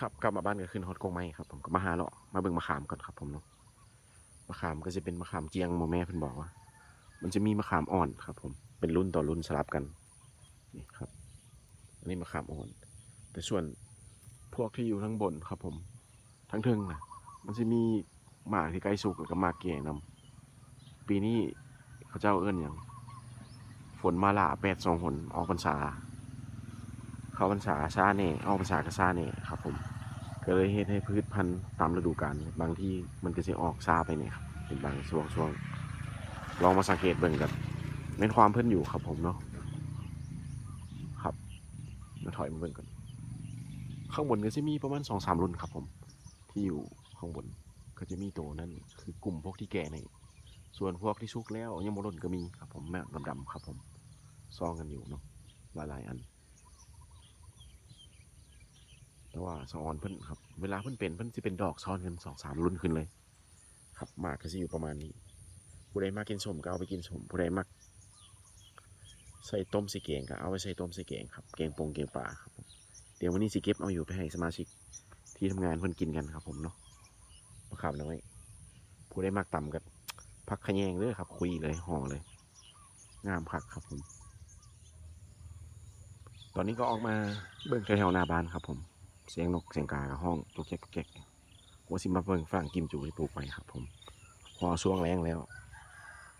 ครับกลับมาบ้านก็ขึ้นฮอตกงไม้ครับผมก็มาหาเลาะมาเบิ่งมะขามก่อนครับผมเนาะมะขามก็จะเป็นมะขามเจียงหมแม่เพิ่นบอกว่า มันจะมีมะขามอ่อนครับ ผมเป็นรุ่นต่อรุ่นสลับกันนี่ครับอันนี้มะขามอ่อน แต่ส่วนพวกที่อยู่ทั้งบนครับผม ทั้งเทิงนะมันจะมีหมากที่ใกล้สุกแล้วก็หมากแก่นำปีนี้เขาเจ้าเอิ้นอย่างฝนมาหล่าแปดสองหนออกพรรษา เข้าพรรษาซาเน่ออกพรรษาก็ซาเน่ครับ ผมก็เลยเฮ็ดให้พืชพันธุ์ตามฤดูกาลบางที่มันก็จะออกซาไปเนี่ยครับเป็นบางช่วงช่วงลองมาสังเกตเบิ่งกันเน้นความเพิ่นอยู่ครับผมเนาะครับมาถอยมาเบิ่งกันข้างบนก็จะมีประมาณสองสามรุ่นครับ ผม ที่อยู่ข้างบนก็จะมีตัวนั้นคือกลุ่มพวกที่แก่ในส่วนพวกที่สุกแล้วยังบ่รุ่นก็มีครับผมแม่ดำๆครับผมซองกันอยู่เนาะหลายๆอัน แต่ว่าสะออนเพิ่นครับ เวลาเพิ่นเป็นเพิ่นจะเป็นดอกซ้อนกันสองสามรุ่นขึ้นเลย ครับมากก็จะอยู่ประมาณนี้ ผู้ใดมากกินสมก็เอาไปกินสมผู้ใดมักใส่ต้มใส่แกงก็เอาไปใส่ต้มใส่แกงครับแกงปงแกงป่าครับเดี๋ยววันนี้สิเก็บเอาอยู่ไปให้สมาชิกที่ทำงานเพิ่นกินกันครับ ผมเนาะมะขามน้อยผู้ใดมักต่ำก็พักขยงเลยครับ คุยเลยห่อเลย งามคักครับผม ตอนนี้ก็ออกมาเบิ่งแถวหน้าบ้านครับผม เสียงนกเสียงกากับห้องตัวแก๊กตัวแก๊กว่าสิมาเบิ่งฝรั่งกิมจูที่ปลูกไปครับ ผม พอช่วงแรงแล้ว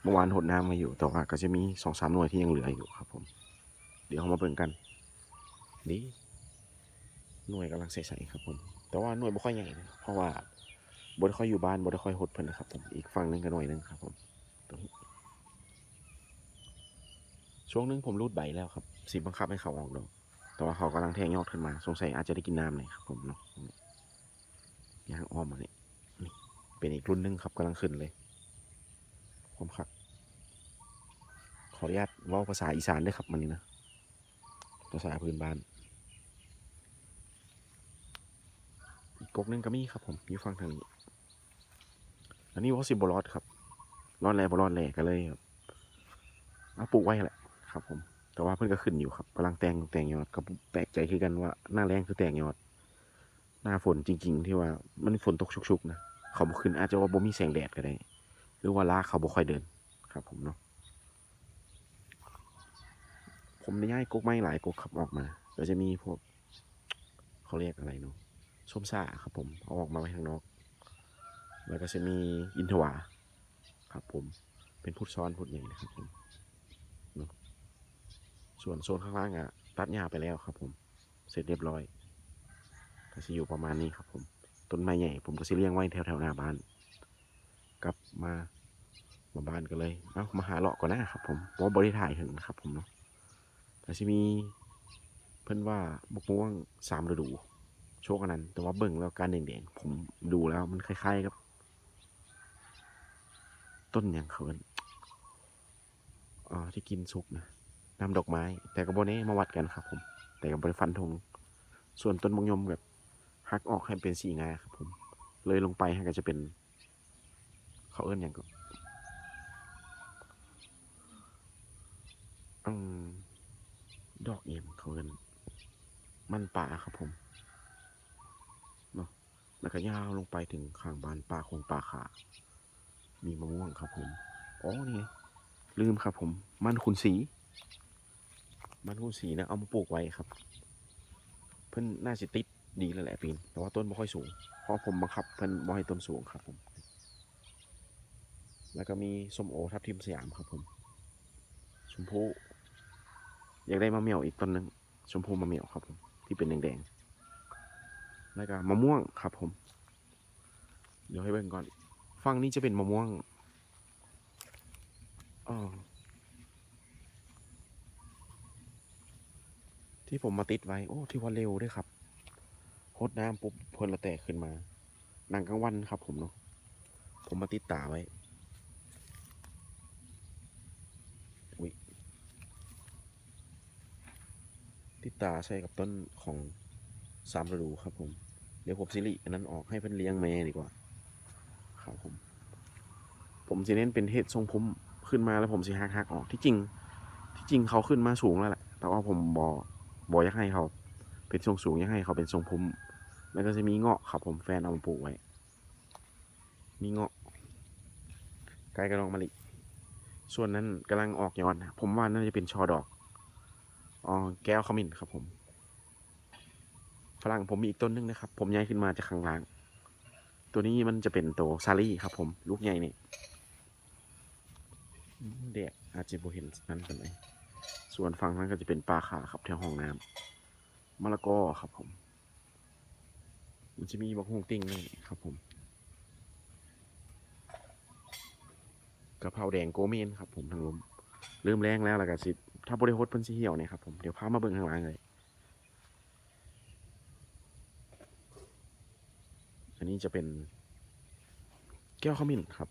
เมื่อวานหดน้ำมาอยู่แต่ว่าก็จะมีสองสามหน่วยที่ยังเหลืออยู่ครับ ผม เดี๋ยวเรามาเบิ่งกันนี่หน่วยกำลังใสๆครับ ผม แต่ว่าหน่วยบ่ค่อยใหญ่นะเพราะว่าบดค่อยอยู่บ้านบดค่อยหดเพิ่นนะครับผมอีกฝั่งหนึงก็หน่วยหนึงครับ ผมตรงช่วงหนึงผมรูดใบแล้วครับสิบังคับให้เขาออกดอก แต่ว่าเขากำลังแทงยอดขึ้นมา สงสัยอาจจะได้กินน้ำหน่อยครับผมเนาะยางอ้อมมาเนี่ยนี่เป็นอีกรุ่นหนึงครับกำลังขึ้นเลยผมครับ ขออนุญาตว่าภาษาอีสานด้วยครับมันนี้นะ ภาษาพื้นบ้าน อีกกกหนึงก็มีครับผมอยู่ฝั่งทางนี้ อันนี้ว่าสิบรอดครับ รอดแลบรอดแลก็เลยแบบเอาปลูกไว้แหละครับผม แต่ว่าเพิ่นก็ขึ้นอยู่ครับกำลังแตงแตงยอดก็แปลกใจคือกันว่าหน้าแรงคือแตงยอด หน้าฝนจริง ๆ ที่ว่ามันฝนตกชุกๆนะเขาบ่ขึ้นอาจจะว่าบ่มีแสงแดดก็ได้ หรือว่าลากเขาบ่ค่อยเดินครับ ผมเนาะผมได้ย้ายกกไม้หลายกกขับออกมาก็จะมีพวกเขาเรียกอะไรเนาะส้มซ่าครับ ผมเอาออกมาไว้ข้างนอก แล้วก็จะมีอินทวาครับ ผมเป็นพุทธซ้อนพุทธใหญ่นะครับผม ส่วนโซนข้างล่างอะตัดหญ้าไปแล้วครับ ผม เสร็จเรียบร้อยก็จะอยู่ประมาณนี้ครับ ผม ต้นไม้ใหญ่ผมก็สิเลี้ยงไว้แถวแถวๆหน้าบ้าน กลับมามาบ้านก็เลย เอ้ามาหาเลาะก่อนนะครับ ผมเพราะว่าบริถ่ายถึงนะครับ ผมเนาะแต่จะมีเพิ่อนว่าบุกม่วงสามฤดู โชคอันนั้น แต่ว่าเบิ่งแล้วการแดงๆผมดูแล้วมันคล้ายๆกับ ต้นอย่างเขินอ่าที่กินซุปนะ นำดอกไม้ แต่ก็บ่แน่มาวัดกันครับผม แต่ก็บริฟันธงส่วนต้นมงยมแบบหักออกให้เป็นสีงาครับผม เลยลงไปให้ก็จะเป็น เขาเอิ้นอย่างก็อืมดอกเอี่ยมเขาเอิ้นมันป่าครับผมเนาะแล้วก็ยาวลงไปถึงข้างบานป่าคงป่าขา มีมะม่วงครับผม อ๋อนี่ลืมครับผม มันคุณสี มันคุณสีนะเอามาปลูกไว้ครับ เพิ่นน่าจะติดดีแล้วแหละปีนแต่ว่าต้นไม่ค่อยสูง เพราะผมบังคับเพิ่นบ่ให้ต้นสูงครับผม แล้วก็มีส้มโอทับทิมสยามครับผม ชมพู่อยากได้มะเมี่ยวอีกต้นหนึ่งชมพู่มะเมี่ยวครับผม ที่เป็นแดงๆ แล้วก็มะม่วงครับผม เดี๋ยวให้เบิ่งก่อน ฝั่งนี้จะเป็นมะม่วงอ๋อ ที่ผมมาติดไว้ โอ้ ที่ว่าเร็วด้วยครับโคดน้ำปุ๊บเพลินละแตกขึ้นมาหนังกลางวันครับผมเนาะ ผมมาติดตาไว้อุ้ยติดตาใส่กับต้นของสามฤดูครับผม เดี๋ยวผมสิริอันนั้นออกให้เพิ่นเลี้ยงแม่ดีกว่า ครับผม ผมสิเน้นเป็นเห็ดทรงผมขึ้นมาแล้วผมสิหักหักออกที่จริง ที่จริงเขาขึ้นมาสูงแล้วแหละ แต่ว่าผมบอ บออยากให้เขาเป็นทรงสูงอยากให้เขาเป็นทรงผมแล้วก็จะมีเงาะครับผมแฟนเอามาปลูกไว้ มีเงาะใกล้กระดองมะลิส่วนนั้นกำลังออกยอดผมว่าน่าจะเป็นชอดอกอ๋อแก้วขมิ้นครับผมฝรั่งผมมีอีกต้นหนึงนะครับ ผมย้ายขึ้นมาจากข้างล่าง ตัวนี้มันจะเป็นตัวซาลี่ครับ ผม ลูกใหญ่นี่อืมเด็กอาจจะบ่เห็นนั่นเป็นไร ส่วนฝั่งนั้นก็จะเป็นปลาขาครับแถวห้องน้ำมะละกอครับผม มันจะมีบักฮวงติ้งนี่ครับผมกะเพราแดงโกเมนครับผมทางลมเริ่มแรงแล้วล่ะกะสิถ้าบริโภคเพิ่นสิเหี่ยวเนี่ยครับผมเดี๋ยวพามาเบิ่งข้างหล่างเลยอันนี้จะเป็น แก้วขมิ้นครับ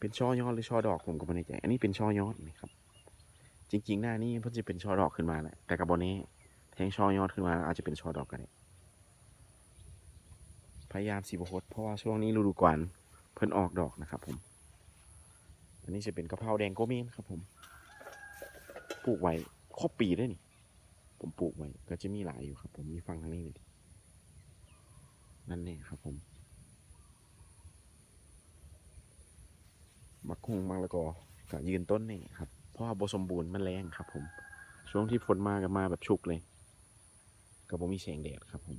เป็นช่อยอดหรือช่อดอกผมก็ไม่แน่ใจอันนี้เป็นช่อยอดนี่ครับ จริง ๆ หน้านี้เพิ่นจะเป็นช่อดอกขึ้นมาแหละแต่กับโบนี้แทงช่อยอดขึ้นมา อาจจะเป็นช่อดอกก็ได้พยายามสีบโคตเพราะว่าช่วงนี้ฤดูกาลเพิ่นออกดอกนะครับผม อันนี้จะเป็นกะเพราแดงโกเมนครับผม ปลูกไว้ครบปีได้นี่ ผมปลูกไว้ ก็จะมีหลายอยู่ครับ ผมมีฟังทางนี้เลยนั่นเองครับผมมักคุงมักละกอก็ยืนต้นนี่ครับ ราะว่าบสมบูรณ์มันแรงครับ ผม ช่วงที่ฝนมาก็มาแบบชุกเลยก็บ่มีแสงแดดครับผม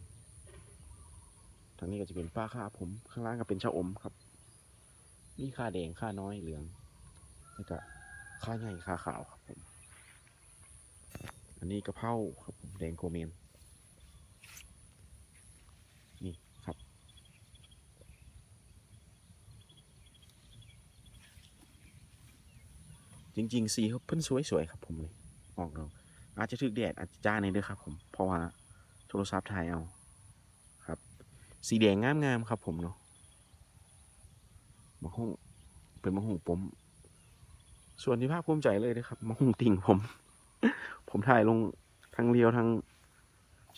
ทางนี้ก็จะเป็นป้าข้าผมข้างล่างก็เป็นชะอมครับ มีข้าแดงข้าน้อยเหลืองแล้วก็ข้าใหญ่ข้าขาวครับผม อันนี้กระเพราครับผมแดงโกเมนนี่ครับ จริง ๆ สีเขาเพิ่นสวยๆครับผมเลยออกดอกอาจจะถึกแดดอาจจะจ้าในอยเด้อครับ ผมเพราะว่าโทรศัพท์ถ่ายเอาครับ สีแดงงามๆครับ ผมเนาะมะฮุ่งเป็นมะฮุ่งปมส่วนที่ภาคภูมิใจเลยนะครับมะฮุ่งติ่งผม ผมถ่ายลงทั้งเรียวทั้ง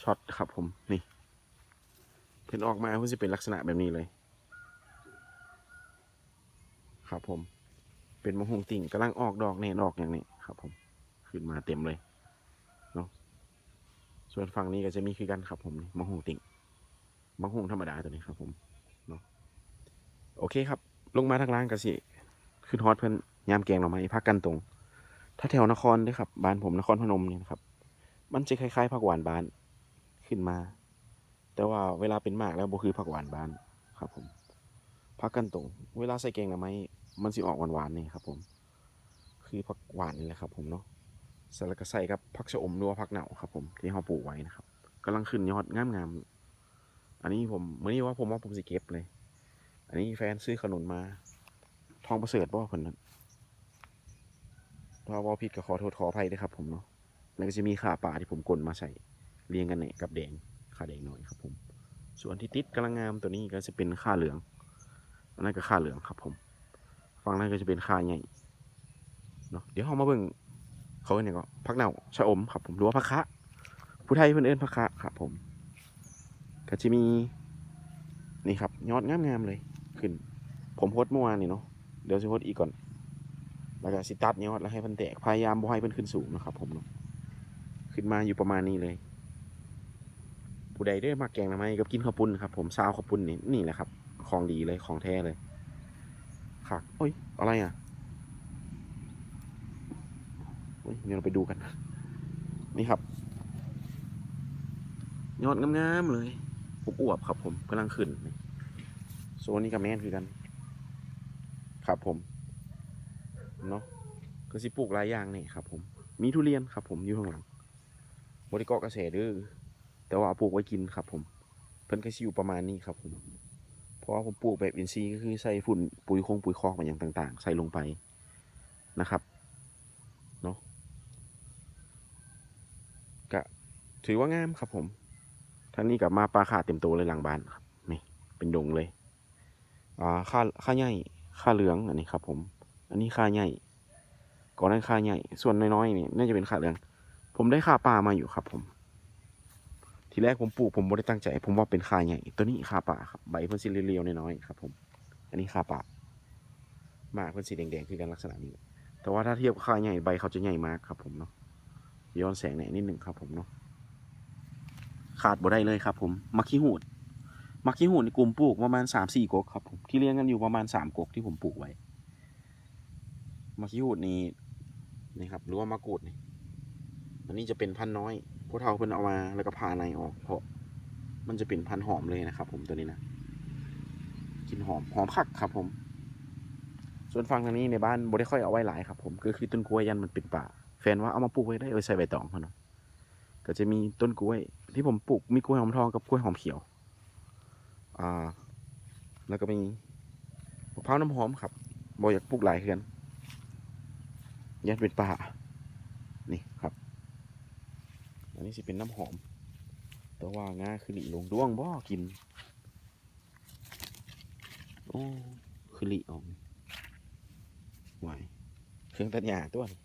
ช็อตครับ ผมนี่เพิ่นออกมาเพิ่นจะเป็นลักษณะแบบนี้เลย ครับผม เป็นมะฮุงติ่งกำลังออกดอกแน่ดออกอย่างนี้ครับ ผมขึ้นมาเต็มเลยเนาะส่วนฝั่งนี้ก็จะมีคือกันครับ ผมมะฮุงติ่งมะฮุงธรรมดาตัวนี้ครับ ผมเนาะโอเคครับ ลงมาทางล่างก็สิขึ้นฮอตเพิ่นยามแกงหน่อไม้พักกันตรง ถ้าแถวนครเด้อครับ บ้านผมนครพนมนี่นะครับ มันจะคล้ายๆผักหวานบ้านขึ้นมา แต่ว่าเวลาเป็นมากแล้วบ่คือผักหวานบ้านครับ ผมพักกันตรง เวลาใส่แกงหน่อไม้ มันสิออกหวานๆนี่ครับ ผม คือผักหวานนี่แหละครับ ผมเนาะส่แล้วก็ใส่กับผักชะอมหรือว่าผักเหนาครับ ผมที่เราปลูกไว้นะครับกำลังขึ้นยอดงามๆอันนี้ผมเมื่อนี้ว่าผมว่าผมสิเก็บเลย อันนี้แฟนซื้อขนุนมา ทองประเสริฐบ่เพิ่นนั้นถ้าว่าผิดก็ขอโทษขออภัยด้วยครับ ผมเนาะแล้วก็จะมีข่าป่าที่ผมกลนมาใส่เรียงกันเนี่ยกับแดงข่าแดงหน่อยครับ ผม ส่วนที่ติดกำลังงามตัวนี้ก็จะเป็นข่าเหลืองอันนั้นก็ข่าเหลืองครับผม ฝั่งนั้นก็จะเป็นข่าใหญ่เนาะเดี๋ยวเรามาเบิ่งเขาเนี่ยก็ผักเน่าชะอมครับผมหรือว่าผักคะผู้ไทยเพิ่นเอิ้นผักคะครับผมก็จะมีนี่ครับยอดงามๆเลยขึ้น ผมโพสเมื่อวานนี่เนาะเดี๋ยวจะโพสอีกก่อนแล้วก็สิตัดยอดแล้วให้เพิ่นแตกพยายามบ่ให้เพิ่นขึ้นสูงนะครับผมเนาะขึ้นมาอยู่ประมาณนี้เลย ผู้ใดได้มาแกงหน่อไม้กับกินข้าวปุ้นครับผมซาวข้าวปุ้นนี่นี่แหละครับ ของดีเลยของแท้เลย ค่ะโอ้ย อะไรอะโอ้ยเดี๋ยวเราไปดูกัน นี่ครับ ยอดงามๆเลยอวบๆครับ ผมกำลังขึ้นโซนนี้กับแม่นคือกัน ครับผม เนาะก็สิปลูกหลายอย่างนี่ครับผม มีทุเรียนครับ ผมอยู่ข้างหลังบริกรเกษตรด้อแต่ว่าเอาปลูกไว้กินครับ ผม เพิ่นก็สิอยู่ประมาณนี้ครับผม เพราะว่าผมปลูกแบบอินทรีย์ก็คือใส่ฝุ่นปุ๋ยคงปุ๋ยคอกมาอย่างต่าง ๆ ใส่ลงไปนะครับเนาะก็ถือว่างามครับผมทางนี้กับมาปลาขาเต็มตัวเลยหลังบ้านครับนี่เป็นดงเลยอ่าค่าค่าใหญ่ค่าเหลืองอันนี้ครับ ผม อันนี้ค่าใหญ่ก่อนนั้นค่าใหญ่ส่วนน้อยๆนี่น่าจะเป็นค่าเหลือง ผมได้ค่าปลามาอยู่ครับผม ทีแรกผมปลูกผมไม่ได้ตั้งใจ ผมว่าเป็นคาใหญ่ตัวนี้คาป่าครับใบเพิ่นสีเรียวๆน้อยๆครับ ผม อันนี้คาป่ามากเพิ่นสีแดงๆคือกันลักษณะนี้ แต่ว่าถ้าเทียบคาใหญ่ใบเขาจะใหญ่มากครับ ผมเนาะย้อนแสงหน่อยนิดหนึ่งครับ ผมเนาะขาดบ่ได้เลยครับ ผมมักขี้หูดมักขี้หูดในกลุ่มปลูกประมาณสามสี่กกครับผมที่เลี้ยงกันอยู่ประมาณสามกกที่ผมปลูกไว้มักขี้หูดนี่นี่ครับหรือว่ามะกรูดนี่อันนี้จะเป็นพันน้อย พวกเท่าเพิ่นเอามาแล้วก็พาในออกเพราะมันจะเป็นพันธุ์หอมเลยนะครับ ผมตัวนี้นะกินหอมหอมคักครับ ผม ส่วนฟังทางนี้ในบ้านบ่ได้ค่อยเอาไว้หลายครับ ผมก็คือต้นกล้วยยันมันเป็นป่า แฟนว่าเอามาปลูกไว้ได้เอาใส่ใบตองเขาเนาะก็จะมีต้นกล้วย ที่ผมปลูกมีกล้วยหอมทองกับกล้วยหอมเขียว อ่า แล้วก็มีมะพร้าวน้ำหอมครับบอยากปลูกหลายเฮือนยันเป็นป่านี่ครับ อันนี้สิเป็นน้ำหอม แต่ว่างาคือหลีลงด้วงบ่กิน โอ้ คือหลีออกไหวเครื่องตัดหญ้าตัวนี้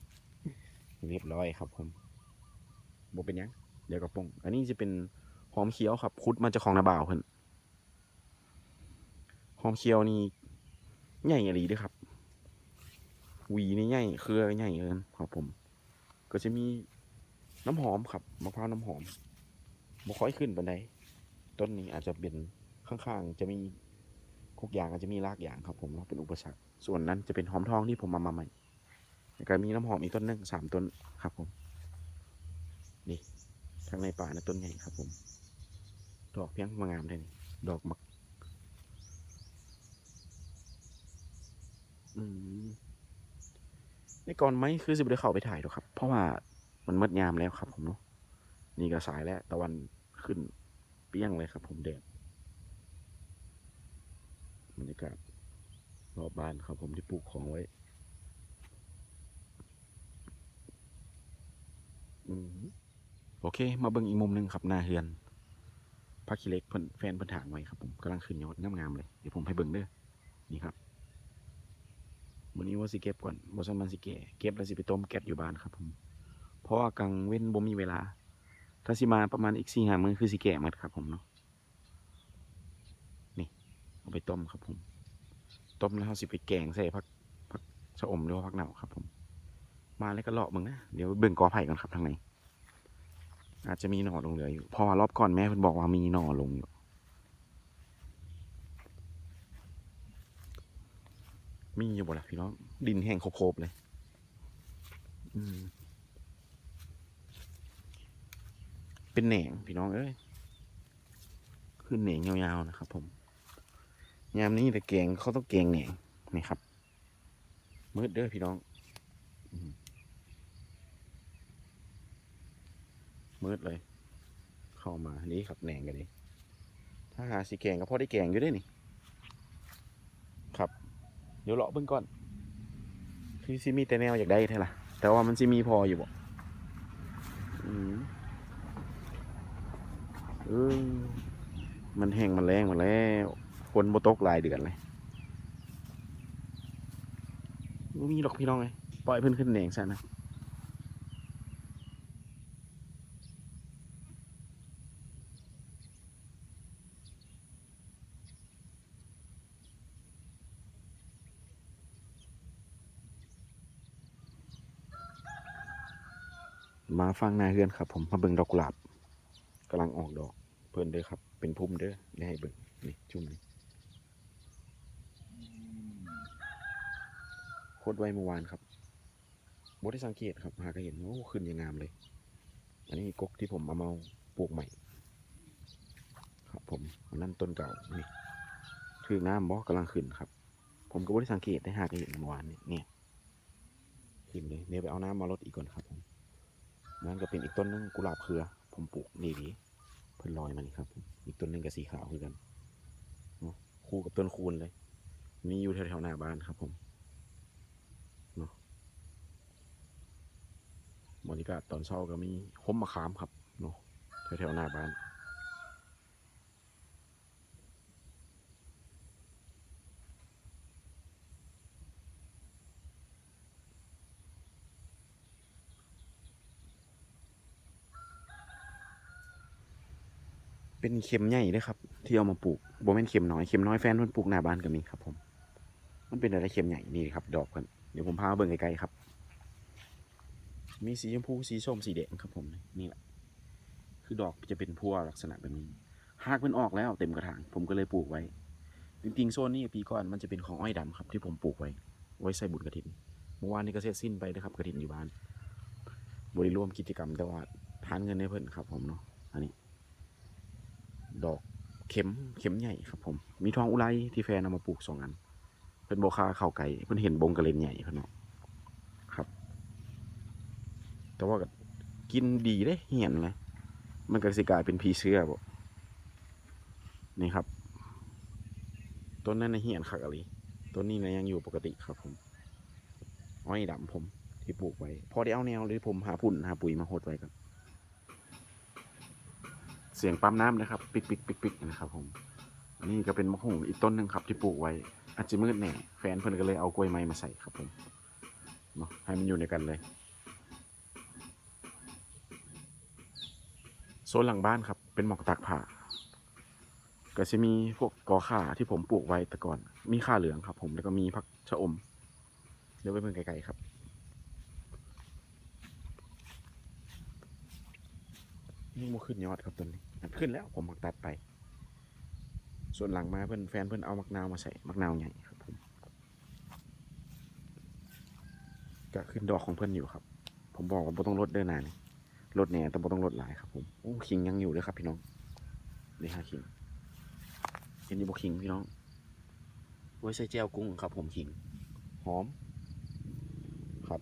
เรียบร้อยครับผมบ่เป็นยังเดี๋ยวกระปงอันนี้จะเป็นหอมเขียวครับคุดมาจากของนาบ่าวเพิ่นหอมเคียวนี่ใหญ่อะไรด้วยครับหวีนี่ใหญ่เครือใหญ่เกินครับผม ก็จะมี น้ำหอมครับมะพร้าวน้ำหอมบ่ค่อยขึ้นปันใดต้นนี้อาจจะเป็นข้างๆ จะมีคุกอย่างอาจจะมีรากอย่างครับ ผมเนาะเป็นอุปสรรค ส่วนนั้นจะเป็นหอมทองที่ผมมามาใหม่แล้วก็มีน้ำหอมอีกต้นหนึ่งสามต้นครับ ผม นี่ทางในป่านะต้นใหญ่ครับ ผม ดอกเพียงมางามเลยนี่ดอกมักอืมในก่อนไหมคือสิบได้เข้าไปถ่ายหรอกครับ เพราะว่า มันมืดยามแล้วครับผมเนาะนี่ก็สายแล้วตะวันขึ้นเปี้ยงเลยครับ ผมแดดบรรยากาศรอบบ้านครับผมที่ปลูกของไว้โอเค มาเบิ่งอีกมุมหนึ่งครับหน้าเฮือนพักขี้เล็กเพิ่นแฟนเพิ่นถางไว้ครับผมกำลังขึ้นยอดงามๆเลยเดี๋ยวผมให้เบิ่งเด้อนี่ครับวันนี้ว่าสิเก็บก่อนบ่ซันมันสิแก่เก็บแล้วสิไปต้มแก๊สอยู่บ้านครับผม เพราะว่ากลางเว้นบ่มีเวลา ถ้าสิมาประมาณอีกสี่ห้ามือคือสิแก่หมดครับผมเนาะนี่เอาไปต้มครับผม ต้มแล้วเราสิไปแกงใส่ผักผักชะอมหรือว่าผักเหนาครับผม มาแล้วก็เลาะมึงนะเดี๋ยวเบิ่งกอไผ่ก่อนครับทางในอาจจะมีหน่อลงเหลืออยู่พราะว่ารอบก่อนแม่เพิ่นบอกว่ามีหน่อลงอยู่มีอยู่บ่ล่ะพี่น้องดินแห้งโคบๆเลย อืม เป็นแหน่งพี่น้องเอ้ยขึ้นแหน่งยาวๆนะครับผมยามนี้แต่แกงเขาต้องแกงแหน่งนี่ครับมืดเด้อพี่น้องมืดเลย เข้ามานี่ครับแหน่งกันดิถ้าหาสีแกงก็พอได้แกงอยู่เด้วยนี่ ครับ เดี๋ยวเลาะเบิ่งก่อนคือสิมีแต่แนวอยากได้เท่าล่ะ แต่ว่ามันสิมีพออยู่บ่อืม เออมันแห้งมันแรงมดแล้วฝนบ่ตกหลายเดือนเลยมีดอกพี่น้องเลยปล่อยเพิ่นขึ้นแหน่งซะนะมาฟังนาเฮือนครับผมมาเบิ่งดอกกุหลาบ กำลังออกดอก เพิ่นเด้อครับ เป็นพุ่มเด้อได้ให้เบิ่งนี่จุ่มนี่โคตรไวเมื่อวานครับบ่ได้สังเกตครับ หาก็เห็นโอ้ขึ้นยังงามเลย อันนี้กกที่ผมเอามาปลูกใหม่ ครับ ผมนนั้นต้นเก่านี่คือน้ำบ่กำลังขึ้นครับ ผมก็บ่ได้สังเกตได้หาก็เห็นเมื่อวานนี่เนี่ยขึ้นเลยเดี๋ยวไปเอาน้ำมาลดอีกก่อนครับผมนั่นก็เป็นอีกต้นนึงกุหลาบเครือ ผมปลูกนี่ดีเพิ่นลอยมานี่ครับ อีกต้นหนึงกับสีขาวคือกันเนาะคู่กับต้นคูณเลยมีอยู่แถวๆหน้าบ้านครับ ผมเนาะบรรยากาศตอนเช้าก็มีห่มมะขามครับเนาะแถวๆหน้าบ้าน เป็นเข็มใหญ่เลยครับ ที่เอามาปลูกโบแมนเข็มน้อยเข็มน้อยแฟนเพิ่นปลูกหน้าบ้านก็มีครับผม มันเป็นอะไรเข็มใหญ่นี่ครับ ดอกกันเดี๋ยวผมพาเบิ่งไกลๆครับ มีสีชมพูสีส้มสีแดงครับผมนี่แหละคือดอกจะเป็นพัวลักษณะแบบนี้หากมันออกแล้วเต็มกระถาง ผมก็เลยปลูกไว้ จริงๆโซนนี้ปีก่อนมันจะเป็นของอ้อยดำครับ ที่ผมปลูกไว้ ไว้ใส่บุญกระถินเมื่อวานนี้ก็เสร็จสิ้นไปนะครับกระถินอยู่บ้านบริร่วมกิจกรรมแต่ว่าทานเงินให้เพิ่นครับผมเนาะอันนี้ ดอกเข็มเข็มใหญ่ครับผม มีทองอุไรที่แฟนเอามาปลูกสองอันเพิ่นโบคาเข้าไก่เพิ่นเห็นบงกระเลนใหญ่เพิ่นเนาะครับ แต่ว่ากินดีได้เหียนเลยมันก็สิกลายเป็นพีเสื้อบ่นี่ครับต้นนั้นนะเหียนคักอะไรต้นนี้นะยังอยู่ปกติครับผมอ้อยดำผมที่ปลูกไว้ พอได้เอาแนวเลยผมหาพุ่นหาปุ๋ยมาโหดไว้ครับ เสียงปั๊มน้ำนะครับ ปิกปิกปิกปิกนะครับผมนนี้ก็เป็นมะฮุ่งอีกต้นหนึ่งครับ ที่ปลูกไว้อาจจะมืดแน่แฟนเพิ่นก็เลยเอากล้วยไม้มาใส่ครับผมเนาะให้มันอยู่ในกันเลยโซนหลังบ้านครับ เป็นหมอกตากผ้าก็จะมีพวกกอข่าที่ผมปลูกไว้แต่ก่อน มีข่าเหลืองครับ ผมแล้วก็มีผักชะอมเดี๋ยวไปเพิ่งไกลๆครับ นี่มาขึ้นยอดครับต้นนี้อันขึ้นแล้วผมมักตัดไป ส่วนหลังมาเพื่อนแฟนเพื่อนเอามักนาวมาใส่มักนาวใหญ่ครับผมก็ขึ้นดอกของเพื่อนอยู่ครับ ผมบอกว่าบ่ต้องลดเดินหนานี่ลดแหน่แต่บ่ต้องลดหลายครับผมโอ้คิงยังอยู่เลยครับพี่น้องนี่ฮะคิงเห็นอยู่บ่คิงพี่น้องไว้ใส่แจวกุ้งครับ ผมคิงหอม ครับ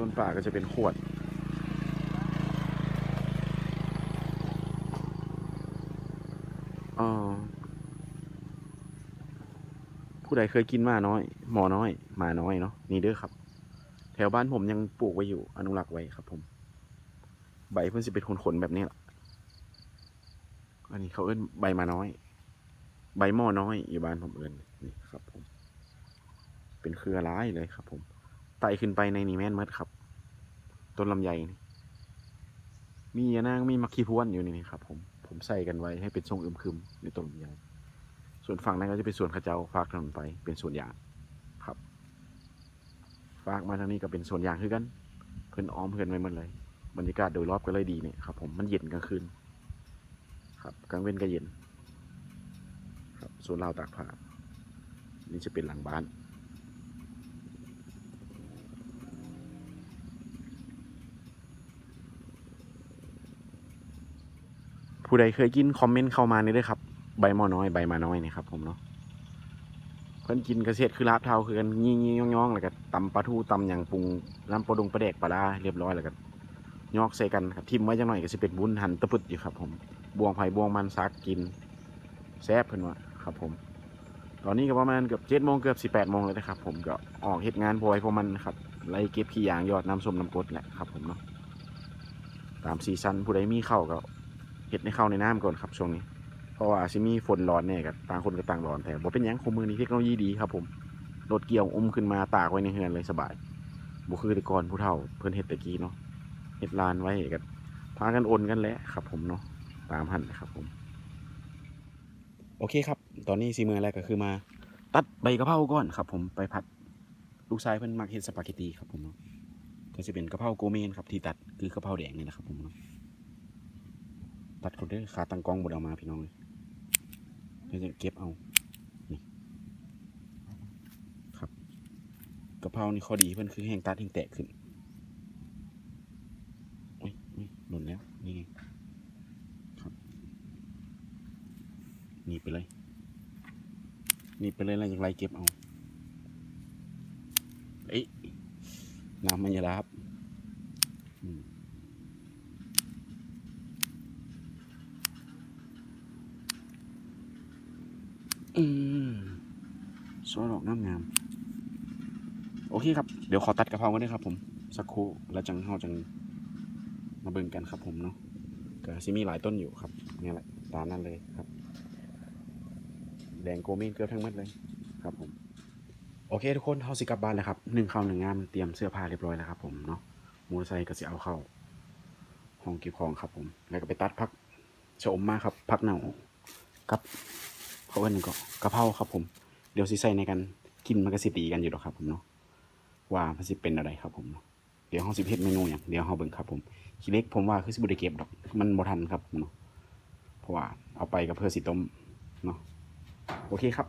ส่วนป่าก็จะเป็นขวดอ่าผู้ใดเคยกินมาน้อย หมอน้อย หมาน้อยเนาะ นี่เด้อครับ แถวบ้านผมยังปลูกไว้อยู่ อนุรักษ์ไว้ครับผม ใบเพิ่นสิเป็นขนๆแบบนี้แหละอันนี้เขาเอิ้นใบมาน้อย ใบหม้อน้อยอยู่บ้านผมเอิ้นนี่ครับผม เป็นเครือร้ายเลยครับผม ไต่ขึ้นไปในนี่แม่นเมดครับ ต้นลำไยมียานางมีมักขี้พวนอยู่นี่ครับ ผมผมใส่กันไว้ให้เป็นทรงอึมครึมในต้นลำไยส่วนฝั่งนั้นก็จะเป็นส่วนข้าเจ้าฝากถนนไปเป็นส่วนยางครับฝากมาทางนี้ก็เป็นส่วนยางคือกัน เพื่อนอ้อมเพื่อนไว้หมดเลย บรรยากาศโดยรอบก็เลยดีเนี่ยครับ ผมมันเย็นกลางคืนครับกลางเว้นก็เย็น ครับส่วนเราวตากผ้านี่จะเป็นหลังบ้าน ผู้ใดเคยกินคอมเมนต์เข้ามานี่ด้วยครับ ใบมอน้อยใบมาน้อยนี่ครับผมเนาะเพิ่นกินกระเซ็ดคือลาบเทาคือกันยี่ยี่ย่องย่องแล้วก็ตำปลาทูตำอย่างปรุงน้ำปลาดงปลาแดกปลาร้าเรียบร้อยแล้วก็ยอกใส่กันครับทิมไว้จังหน่อยก็สิเป็นบุญหันตะปึดอยู่ครับ ผมบวงไผ่บวงมันซักกินแซ่บเพิ่นว่าครับ ผม ตอนนี้ก็ประมาณเกือบเจ็ดโมงเกือบสิบแปดโมงเลยนะครับ ผมก็ออกเหตุงานพอยพวกมันนะครับไล่เก็บขี้ยางยอดน้ำส้มน้ำกดแหละครับ ผมเนาะตามซีซันผู้ใดมีเข้าก็ เห็ดในเข้าในน้ำก่อนครับช่วงนี้ เพราะว่าสิมีฝนร้อนเนี่ยกับต่างคนก็ต่างร้อนแต่บ่เป็นยังคมมือนี้เทคโนโลยีดีครับผมรถเกี่ยวอมขึ้นมาตากไว้ในเฮือนเลยสบายบ่คือต่ก่อนผู้เฒ่าเพิ่นเฮ็ดตะกี้เนาะเฮ็ดลานไว้กันพากันโอนกันแหละครับ ผมเนาะตามหันนะครับผม โอเคครับ ตอนนี้ซีเมืองแรกก็คือมา ตัดใบกะเพราก่อนครับ ผมไปผัดลูกชายเพิ่นมักเฮ็ดสปาเกตตีครับผมเนาะก็จะเป็นกะเพราโกเมนครับที่ตัดคือกะเพราแดงนี่นะครับผมเนาะ ตัดเขาเด้อขาตั้งกล้องบดเอามาพี่น้องเลยเดี๋ยวจะเก็บเอานี่ครับกระเพรานี่ข้อดีเพื่อนคือแห้งตัดแห้งแตกขึ้นโอ้ยโอ้ยหล่นแล้วนี่ไงครับนีบไปเลยนีบไปเลยแล้วอย่างไรเก็บเอาเอ้ยน้ำมันอยารับอืม อืมซอสดอกน้ำ งามโอเคครับ เดี๋ยวขอตัดกระเพรากันด้วยครับ ผม สักครู่แล้วจังเฮาจังมาเบิ่งกันครับผมเนาะก็ซิมีหลายต้นอยู่ครับนี่แหละตามนั้นเลยครับ แดงโกเมนเกือบทั้งหมดเลยครับผมโอเคทุกคนเฮาสิกลับบ้านแล้วครับหนึ่งข้าวหนึ่งงามเตรียมเสื้อผ้าเรียบร้อยแล้วครับผมเนาะมอเตอร์ไซค์ก็สิเอาเข้าห้องเก็บของครับผม แล้วก็ไปตัดพักชะอมมาครับพักเน่ากับเขาเอิ้นก็กะเพราครับผม เดี๋ยวสิใส่ในกัน กินมันก็สิตีกันอยู่หรอกครับผมเนาะว่ามันสิเป็นอะไรครับผมเนาะเดี๋ยวเฮาสิเฮ็ดเมนูหยังเดี๋ยวเฮาเบิ่งครับผมขี้เล็กผมว่าคือสิบ่ได้เก็บดอก มันบ่ทันครับเนาะเพราะว่าเอาไปก็เพื่อสิต้มเนาะโอเคครับ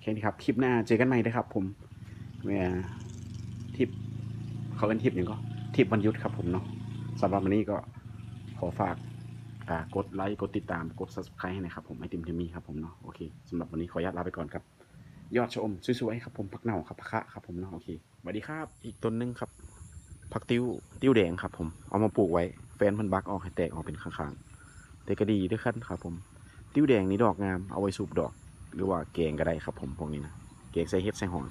แค่นี้ครับคลิปหน้าเจอกันใหม่นะครับ ผมเมื่อทริปเขาเป็นทริปหยังก็ทริปวันยุดครับผมเนาะสำหรับวันนี้ก็ขอฝากกดไลค์กดติดตามกด subscribe ให้นะครับผมไอติมเทมีครับผมเนาะโอเคสำหรับวันนี้ขออนุญาตลาไปก่อนครับ ยอดชะอมสวยๆครับผมผักเน่าครับผักคะครับผมเนาะโอเคสวัสดีครับ อีกต้นหนึงครับผักติ้วติ้วแดงครับผมเอามาปลูกไว้ แฟนพันบักออกให้แตกออกเป็นข้างๆแต่ก็ดีด้วยกันครับ ผม ติ้วแดงนี้ดอกงามเอาไว้สูบดอก หรือว่าแกงก็ได้ครับ ผมพวกนี้นะแกงใส่เห็ดใส่หอน